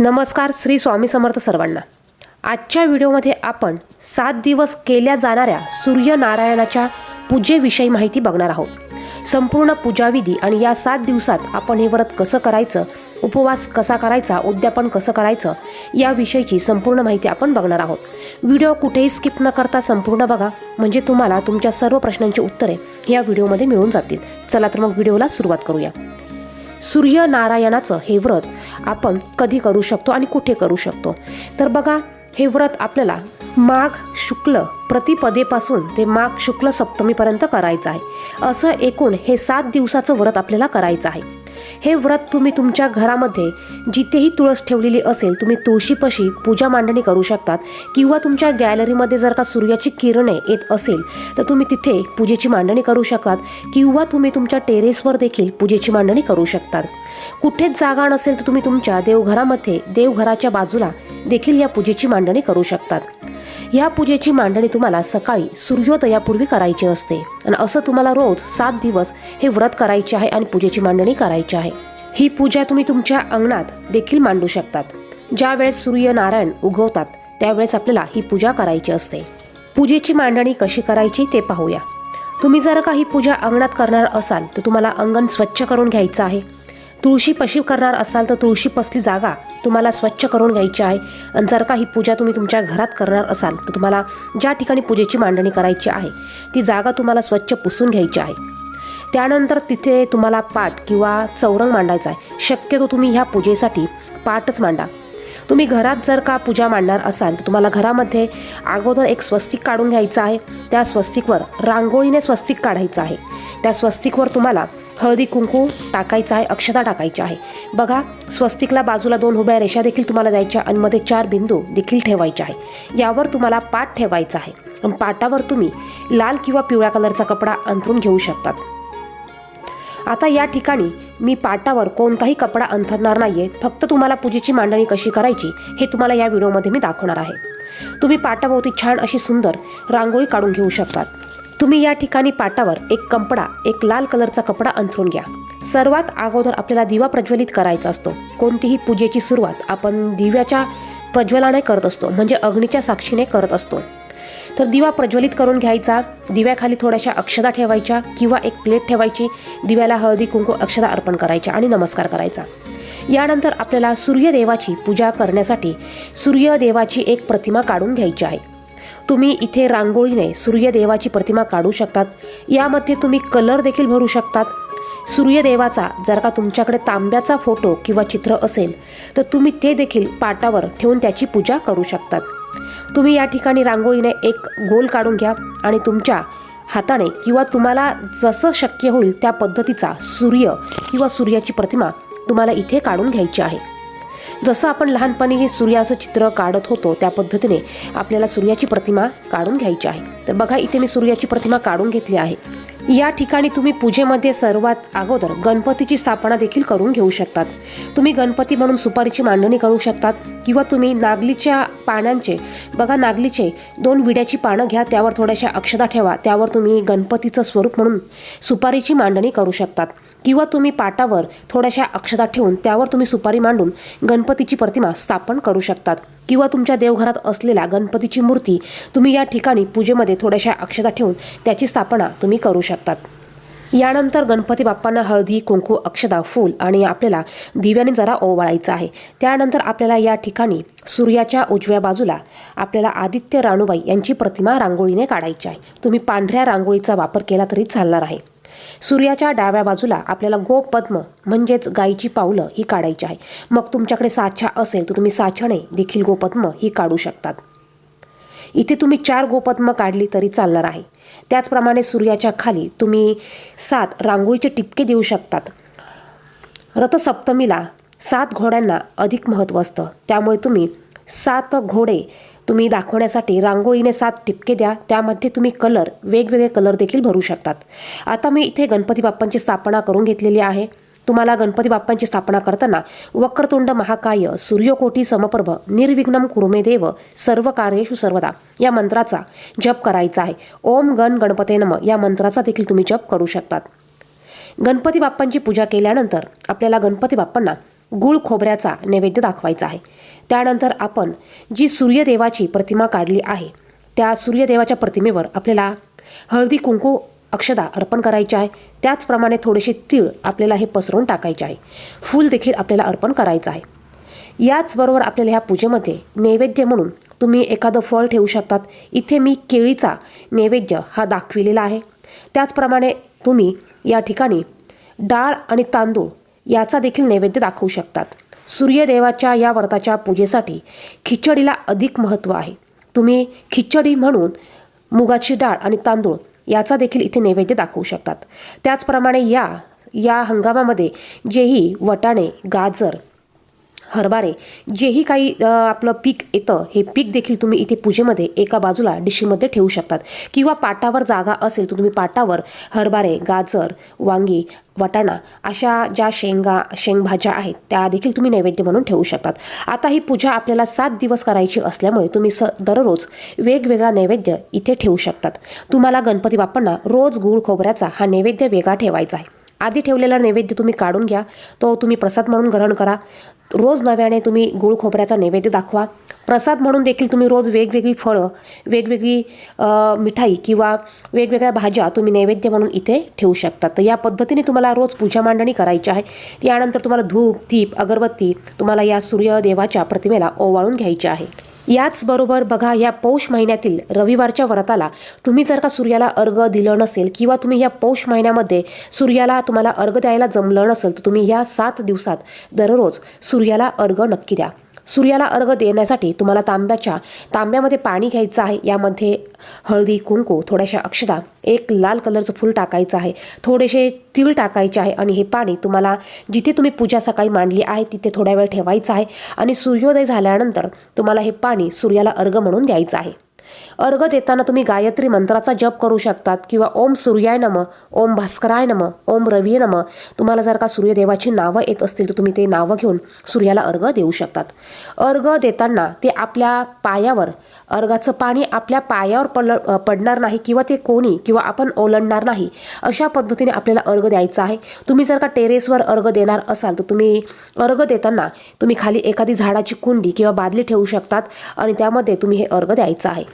नमस्कार श्री स्वामी समर्थ सर्वांना. आजच्या व्हिडिओमध्ये आपण सात दिवस केल्या जाणाऱ्या सूर्यनारायणाच्या पूजेविषयी माहिती बघणार आहोत. संपूर्ण पूजाविधी आणि या सात दिवसात आपण हे व्रत कसं करायचं उपवास कसा करायचा उद्यापन कसं करायचं याविषयीची संपूर्ण माहिती आपण बघणार आहोत. व्हिडिओ कुठेही स्किप न करता संपूर्ण बघा. म्हणजे तुम्हाला तुमच्या सर्व प्रश्नांची उत्तरे या व्हिडिओमध्ये मिळून जातील. चला तर मग व्हिडिओला सुरुवात करूया. सूर्यनारायणाचं हे व्रत आपण कधी करू शकतो आणि कुठे करू शकतो? तर बघा हे व्रत आपल्याला माघ शुक्ल प्रतिपदेपासून ते माघ शुक्ल सप्तमीपर्यंत करायचं आहे. असं एकूण हे सात दिवसाचं व्रत आपल्याला करायचं आहे. हे व्रत तुम्ही तुमच्या घरामध्ये जिथेही तुळस ठेवलेली असेल तुम्ही तुळशीपाशी पूजा मांडणी करू शकतात. किंवा तुमच्या गॅलरीमध्ये जर का सूर्याची किरणे येत असेल तर तुम्ही तिथे पूजेची मांडणी करू शकतात. किंवा तुम्ही तुमच्या टेरेसवर देखील पूजेची मांडणी करू शकतात. कुठेच जागा नसेल तर तुम्ही तुमच्या देवघरामध्ये देवघराच्या बाजूला देखील या पूजेची मांडणी करू शकतात. ह्या पूजेची मांडणी तुम्हाला सकाळी सूर्योदयापूर्वी करायची असते. आणि असं तुम्हाला रोज सात दिवस हे व्रत करायचे आहे आणि पूजेची मांडणी करायची आहे. ही पूजा तुम्ही तुमच्या अंगणात देखील मांडू शकतात. ज्यावेळेस सूर्यनारायण उगवतात त्यावेळेस आपल्याला ही पूजा करायची असते. पूजेची मांडणी कशी करायची ते पाहूया. तुम्ही जर का ही पूजा अंगणात करणार असाल तर तुम्हाला अंगण स्वच्छ करून घ्यायचं आहे. तुळशी पशी करणार असाल तर तुळशी पसली जागा तुम्हाला स्वच्छ करून घ्यायची आहे. आणि जर का ही पूजा तुम्ही तुमच्या घरात करणार असाल तर तुम्हाला ज्या ठिकाणी पूजेची मांडणी करायची आहे ती जागा तुम्हाला स्वच्छ पुसून घ्यायची आहे. त्यानंतर तिथे तुम्हाला पाट किंवा चौरंग मांडायचा आहे. शक्यतो तुम्ही ह्या पूजेसाठी पाटच मांडा. तुम्ही घरात जर का पूजा मांडणार असाल तर तुम्हाला घरामध्ये अगोदर एक स्वस्तिक काढून घ्यायचं आहे. त्या स्वस्तिकवर रांगोळीने स्वस्तिक काढायचं आहे. त्या स्वस्तिकवर तुम्हाला हळदी कुंकू टाकायचं आहे अक्षता टाकायची आहे. बघा स्वस्तिकला बाजूला दोन उभ्या रेषा देखील तुम्हाला द्यायच्या आणि मध्ये चार बिंदू देखील ठेवायचे आहे. यावर तुम्हाला पाट ठेवायचा आहे. आणि पाटावर तुम्ही लाल किंवा पिवळ्या कलरचा कपडा अंथरून घेऊ शकतात. आता या ठिकाणी मी पाटावर कोणताही कपडा अंथरणार नाहीये. फक्त तुम्हाला पूजेची मांडणी कशी करायची हे तुम्हाला या व्हिडिओमध्ये मी दाखवणार आहे. तुम्ही पाटाभोवती छान अशी सुंदर रांगोळी काढून घेऊ शकतात. तुम्ही या ठिकाणी पाटावर एक कंपडा एक लाल कलरचा कपडा अंथरून घ्या. सर्वात अगोदर आपल्याला दिवा प्रज्वलित करायचा असतो. कोणतीही पूजेची सुरुवात आपण दिव्याच्या प्रज्वलाने करत असतो म्हणजे अग्नीच्या साक्षीने करत असतो. तर दिवा प्रज्वलित करून घ्यायचा दिव्याखाली थोड्याशा अक्षदा ठेवायच्या किंवा एक प्लेट ठेवायची दिव्याला हळदी कुंकू अक्षदा अर्पण करायच्या आणि नमस्कार करायचा. यानंतर आपल्याला सूर्यदेवाची पूजा करण्यासाठी सूर्यदेवाची एक प्रतिमा काढून घ्यायची आहे. तुम्ही इथे रांगोळीने सूर्यदेवाची प्रतिमा काढू शकतात. यामध्ये तुम्ही कलर देखील भरू शकतात. सूर्यदेवाचा जर का तुमच्याकडे तांब्याचा फोटो किंवा चित्र असेल तर तुम्ही ते देखील पाटावर ठेवून त्याची पूजा करू शकतात. तुम्ही या ठिकाणी रांगोळीने एक गोल काढून घ्या आणि तुमच्या हाताने किंवा तुम्हाला जसं शक्य होईल त्या पद्धतीचा सूर्य किंवा सूर्याची प्रतिमा तुम्हाला इथे काढून घ्यायची आहे. जसं आपण लहानपणी सूर्याचं चित्र काढत होतो त्या पद्धतीने आपल्याला सूर्याची प्रतिमा काढून घ्यायची आहे. तर बघा इथे मी सूर्याची प्रतिमा काढून घेतली आहे. या ठिकाणी तुम्ही पूजेमध्ये सर्वात अगोदर गणपतीची स्थापना देखील करून घेऊ शकतात. तुम्ही गणपती म्हणून सुपारीची मांडणी करू शकतात किंवा तुम्ही नागलीच्या पानांचे बघा नागलीचे दोन विड्याची पानं घ्या त्यावर थोड्याशा अक्षता ठेवा त्यावर तुम्ही गणपतीचं स्वरूप म्हणून सुपारीची मांडणी करू शकतात. किंवा तुम्ही पाटावर थोड्याशा अक्षता ठेवून त्यावर तुम्ही सुपारी मांडून गणपतीची प्रतिमा स्थापन करू शकतात. किंवा तुमच्या देवघरात असलेल्या गणपतीची मूर्ती तुम्ही या ठिकाणी पूजेमध्ये थोड्याशा अक्षता ठेवून त्याची स्थापना तुम्ही करू शकतात. यानंतर गणपती बाप्पांना हळदी कुंकू अक्षदा फूल आणि आपल्याला दिव्याने जरा ओवाळायचं आहे. त्यानंतर आपल्याला या ठिकाणी सूर्याच्या उजव्या बाजूला आपल्याला आदित्य राणूबाई यांची प्रतिमा रांगोळीने काढायची आहे. तुम्ही पांढऱ्या रांगोळीचा वापर केला तरी चालणार आहे. सूर्याच्या डाव्या बाजूला आपल्याला गोपद्म म्हणजेच गायीची पावलं ही काढायची आहे. मग तुमच्याकडे साछा असेल तर तुम्ही साछाने देखील गोपद्म ही काढू शकतात. इथे तुम्ही चार गोपद्म काढली तरी चालणार आहे. त्याचप्रमाणे सूर्याच्या खाली तुम्ही सात रांगोळीचे टिपके देऊ शकतात. रथसप्तमीला सात घोड्यांना अधिक महत्त्व असतं. त्यामुळे तुम्ही सात घोडे तुम्ही दाखवण्यासाठी रांगोळीने सात टिपके द्या. त्यामध्ये तुम्ही कलर वेगवेगळे कलर देखील भरू शकतात. आता मी इथे गणपती बाप्पांची स्थापना करून घेतलेली आहे. तुम्हाला गणपती बाप्पांची स्थापना करताना वक्रतुंड महाकाय सूर्यकोटी समप्रभ निर्विघ्नम कुरुमे देव सर्व कार्येषु सर्वदा या मंत्राचा जप करायचा आहे. ओम गण गणपते नम या मंत्राचा देखील तुम्ही जप करू शकतात. गणपती बाप्पांची पूजा केल्यानंतर आपल्याला गणपती बाप्पांना गुळ खोबऱ्याचा नैवेद्य दाखवायचा आहे. त्यानंतर आपण जी सूर्यदेवाची प्रतिमा काढली आहे त्या सूर्यदेवाच्या प्रतिमेवर आपल्याला हळदी कुंकू अक्षदा अर्पण करायचे आहे. त्याचप्रमाणे थोडेसे तीळ आपल्याला हे पसरवून टाकायचे आहे. फूल देखील आपल्याला अर्पण करायचं आहे. याचबरोबर आपल्याला ह्या पूजेमध्ये नैवेद्य म्हणून तुम्ही एखादं फळ ठेवू शकतात. इथे मी केळीचा नैवेद्य हा दाखविलेला आहे. त्याचप्रमाणे तुम्ही या ठिकाणी डाळ आणि तांदूळ याचा देखील नैवेद्य दाखवू शकतात. सूर्यदेवाच्या या व्रताच्या पूजेसाठी खिचडीला अधिक महत्त्व आहे. तुम्ही खिचडी म्हणून मुगाची डाळ आणि तांदूळ याचा देखील इथे नैवेद्य दाखवू शकतात. त्याचप्रमाणे या या हंगामामध्ये जेही वटाणे गाजर हरभरे जेही काही आपलं पीक येतं हे पीक देखील तुम्ही इथे पूजेमध्ये एका बाजूला डिशीमध्ये ठेवू शकतात. किंवा पाटावर जागा असेल तर तुम्ही पाटावर हरभरे गाजर वांगी वाटाणा अशा ज्या शेंगा शेंगभाज्या आहेत त्या देखील तुम्ही नैवेद्य म्हणून ठेवू शकतात. आता ही पूजा आपल्याला सात दिवस करायची असल्यामुळे तुम्ही स दररोज वेगवेगळा नैवेद्य इथे ठेवू शकतात. तुम्हाला गणपती बाप्पांना रोज गूळ खोबऱ्याचा हा नैवेद्य वेगळा ठेवायचा आहे. आधी ठेवलेला नैवेद्य तुम्ही काढून घ्या. तो तुम्ही प्रसाद म्हणून ग्रहण करा. रोज नव्याने तुम्ही गुळ खोबऱ्याचा नैवेद्य दाखवा. प्रसाद म्हणून देखील तुम्ही रोज वेगवेगळी फळं वेगवेगळी मिठाई किंवा वेगवेगळ्या भाज्या तुम्ही नैवेद्य म्हणून इथे ठेवू शकता. तर या पद्धतीने तुम्हाला रोज पूजा मांडणी करायची आहे. यानंतर तुम्हाला धूप दीप अगरबत्ती तुम्हाला या सूर्यदेवाच्या प्रतिमेला ओवाळून घ्यायची आहे. याचबरोबर बघा या पौष महिन्यातील रविवारच्या व्रताला तुम्ही जर का सूर्याला अर्घ दिलं नसेल किंवा तुम्ही या पौष महिन्यामध्ये सूर्याला तुम्हाला अर्घ द्यायला जमलं नसेल तर तुम्ही या सात दिवसात दररोज सूर्याला अर्घ नक्की द्या. सूर्याला अर्घ देण्यासाठी तुम्हाला तांब्याच्या तांब्यामध्ये पाणी घ्यायचं आहे. यामध्ये हळदी कुंकू थोड्याशा अक्षदा एक लाल कलरचं फूल टाकायचं आहे. थोडेसे तीळ टाकायचे आहे आणि हे पाणी तुम्हाला जिथे तुम्ही पूजा सकाळी मांडली आहे तिथे थोड्या वेळ ठेवायचं आहे आणि सूर्योदय झाल्यानंतर तुम्हाला हे पाणी सूर्याला अर्घ म्हणून द्यायचं आहे. अर्घ देताना तुम्ही गायत्री मंत्राचा जप करू शकतात किंवा ओम सूर्याय नम ओम भास्कराय नम ओम रवी नम. तुम्हाला जर का सूर्यदेवाची नावं येत असतील तर तुम्ही ते नावं घेऊन सूर्याला अर्घ देऊ शकतात. अर्घ देताना ते आपल्या पायावर अर्घाचं पाणी आपल्या पायावर पल पडणार नाही किंवा ते कोणी किंवा आपण ओलंडणार नाही अशा पद्धतीने आपल्याला अर्घ द्यायचा आहे. तुम्ही जर का टेरेसवर अर्घ देणार असाल तर तुम्ही अर्घ देताना तुम्ही खाली एखादी झाडाची कुंडी किंवा बादली ठेवू शकतात आणि त्यामध्ये तुम्ही हे अर्घ द्यायचं आहे.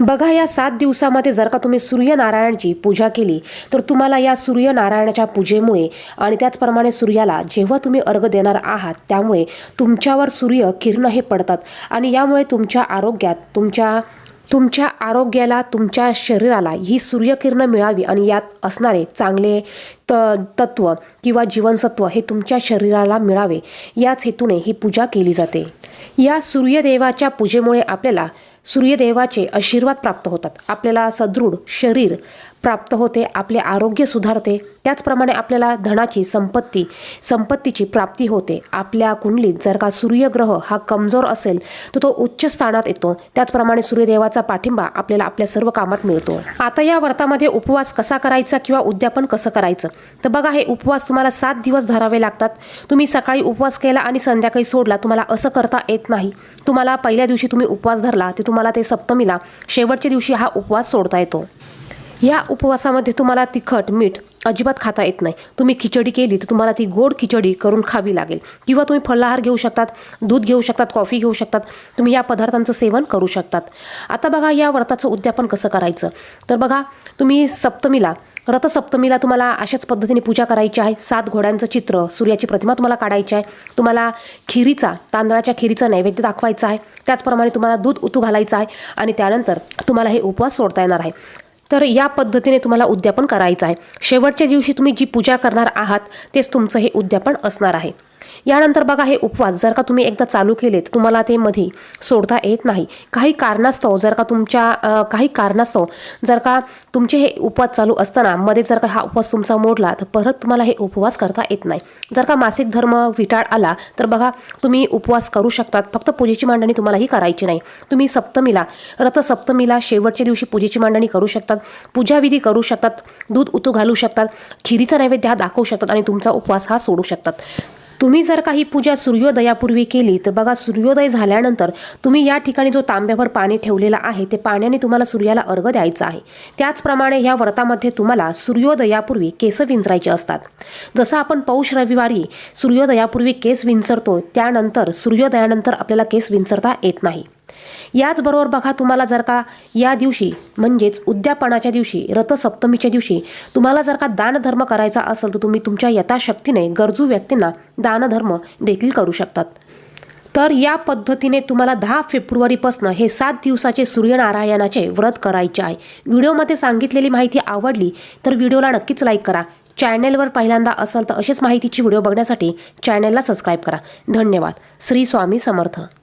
बघा या सात दिवसामध्ये जर का तुम्ही सूर्यनारायणची पूजा केली तर तुम्हाला या सूर्यनारायणाच्या पूजेमुळे आणि त्याचप्रमाणे सूर्याला जेव्हा तुम्ही अर्घ देणार आहात त्यामुळे तुमच्यावर सूर्य किरण हे पडतात आणि यामुळे तुमच्या आरोग्यात तुमच्या तुमच्या आरोग्याला तुमच्या शरीराला ही सूर्यकिरणं मिळावी आणि यात असणारे चांगले त तत्व किंवा जीवनसत्व हे तुमच्या शरीराला मिळावे. याच हेतूने ही पूजा केली जाते. या सूर्यदेवाच्या पूजेमुळे आपल्याला सूर्यदेवाचे आशीर्वाद प्राप्त होतात. आपल्याला सदृढ शरीर प्राप्त होते आपले आरोग्य सुधारते. त्याचप्रमाणे आपल्याला धनाची संपत्ती संपत्तीची प्राप्ती होते. आपल्या कुंडलीत जर का सूर्यग्रह हा कमजोर असेल तर तो उच्च स्थानात येतो. त्याचप्रमाणे सूर्यदेवाचा पाठिंबा आपल्याला आपल्या सर्व कामात मिळतो. आता या व्रतामध्ये उपवास कसा करायचा किंवा उद्यापन कसं करायचं? तर बघा हे उपवास तुम्हाला सात दिवस धरावे लागतात. तुम्ही सकाळी उपवास केला आणि संध्याकाळी सोडला तुम्हाला असं करता येत नाही. तुम्हाला पहिल्या दिवशी तुम्ही उपवास धरला ते तुम्हाला ते सप्तमीला शेवटच्या दिवशी हा उपवास सोडता येतो. या उपवासामध्ये तुम्हाला तिखट मीठ अजिबात खाता येत नाही. तुम्ही खिचडी केली तर तुम्हाला ती गोड खिचडी करून खावी लागेल. किंवा तुम्ही फलाहार घेऊ शकतात दूध घेऊ शकतात कॉफी घेऊ शकतात. तुम्ही या पदार्थांचं सेवन करू शकतात. आता बघा या व्रताचं उद्यापन कसं करायचं? तर बघा तुम्ही सप्तमीला रथसप्तमीला तुम्हाला अशाच पद्धतीने पूजा करायची आहे. सात घोड्यांचं चित्र सूर्याची प्रतिमा तुम्हाला काढायची आहे. तुम्हाला खिरीचा तांदळाच्या खिरीचा नैवेद्य दाखवायचा आहे. त्याचप्रमाणे तुम्हाला दूध उतू घालायचं आहे आणि त्यानंतर तुम्हाला हे उपवास सोडता येणार आहे. तर या पद्धतीने तुम्हाला उद्यापन करायचं आहे. शेवटच्या दिवशी तुम्ही जी पूजा करणार आहात तेच तुमचं हे उद्यापन असणार आहे. यानंतर बघा हे उपवास जर का तुम्ही एकदा चालू केले तर तुम्हाला ते मध्ये सोडता येत नाही. काही कारणास्तव जर का तुमच्या काही कारणास्तव जर का तुमचे हे उपवास चालू असताना मध्ये जर का हा उपवास तुमचा मोडला तर परत तुम्हाला हे उपवास करता येत नाही. जर का मासिक धर्म विटाळ आला तर बघा तुम्ही उपवास करू शकतात. फक्त पूजेची मांडणी तुम्हालाही करायची नाही. तुम्ही सप्तमीला रथसप्तमीला शेवटच्या दिवशी पूजेची मांडणी करू शकतात. पूजाविधी करू शकतात. दूध उतू घालू शकतात. खिरीचा नैवेद्य हा दाखवू शकतात आणि तुमचा उपवास हा सोडू शकतात. तुम्ही जर काही पूजा सूर्योदयापूर्वी केली तर बघा सूर्योदय झाल्यानंतर तुम्ही या ठिकाणी जो तांब्यावर पाणी ठेवलेलं आहे ते पाण्याने तुम्हाला सूर्याला अर्घ द्यायचा आहे. त्याचप्रमाणे ह्या व्रतामध्ये तुम्हाला सूर्योदयापूर्वी केस विंचरायचे असतात. जसं आपण पौष रविवारी सूर्योदयापूर्वी केस विंचरतो त्यानंतर सूर्योदयानंतर आपल्याला केस विंचरता येत नाही. याचबरोबर बघा तुम्हाला जर का या दिवशी म्हणजेच उद्यापनाच्या दिवशी रथसप्तमीच्या दिवशी तुम्हाला जर का दानधर्म करायचा असेल तर तुम्ही तुमच्या यथाशक्तीने गरजू व्यक्तींना दानधर्म देखील करू शकतात. तर या पद्धतीने तुम्हाला दहा फेब्रुवारीपासून हे सात दिवसाचे सूर्यनारायणाचे व्रत करायचे आहे. व्हिडिओमध्ये सांगितलेली माहिती आवडली तर व्हिडिओला नक्कीच लाईक करा. चॅनेलवर पहिल्यांदा असाल तर अशीच माहितीची व्हिडिओ बघण्यासाठी चॅनेलला सबस्क्राईब करा. धन्यवाद. श्री स्वामी समर्थ.